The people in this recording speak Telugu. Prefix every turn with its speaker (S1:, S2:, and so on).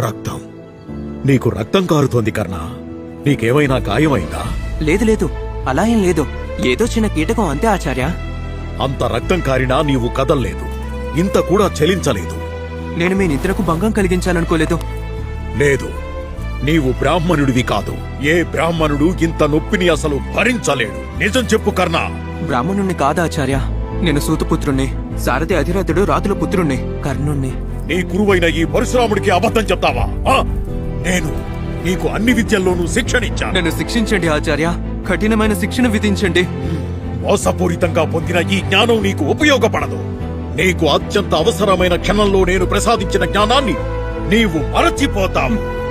S1: రక్తం. నీకు రక్తం కారుతోంది కర్ణ. నీకేమైనా గాయమైందా?
S2: లేదు లేదు. అలా ఏం లేదు. ఏదో చిన్న కీటకం అంతే ఆచార్య.
S1: అంత రక్తం కారినా నీవు కదల్లేదు. ఇంత కూడా చలించలేదు.
S2: నేను మీ నిద్రకు భంగం కలిగించాలనుకోలేదు.
S1: లేదు. నీవు బ్రాహ్మణుడివి కాదు. ఏ బ్రాహ్మణుడు ఇంత నొప్పిని అసలు భరించలేడు. నిజం చెప్పు కర్ణ.
S2: బ్రాహ్మణుణ్ణి కాదా ఆచార్య. నేను సూతపుత్రుణ్ణి. సారథి అధిరథుడు రాతుల పుత్రుణ్ణి. కర్ణుణ్ణి.
S1: నీ గురువైన ఈ పరశురాముడికి అబద్ధం చెప్తావా? ఆ? నేను నీకు అన్ని విద్యల్లోనూ శిక్షణ ఇచ్చాను
S2: నన్ను శిక్షించండి ఆచార్య. కఠినమైన శిక్షణ విధించండి.
S1: మోసపూరితంగా పొందిన ఈ జ్ఞానం నీకు ఉపయోగపడదు. నీకు అత్యంత అవసరమైన క్షణంలో నేను ప్రసాదించిన జ్ఞానాన్ని నీవు మరచిపోతావు.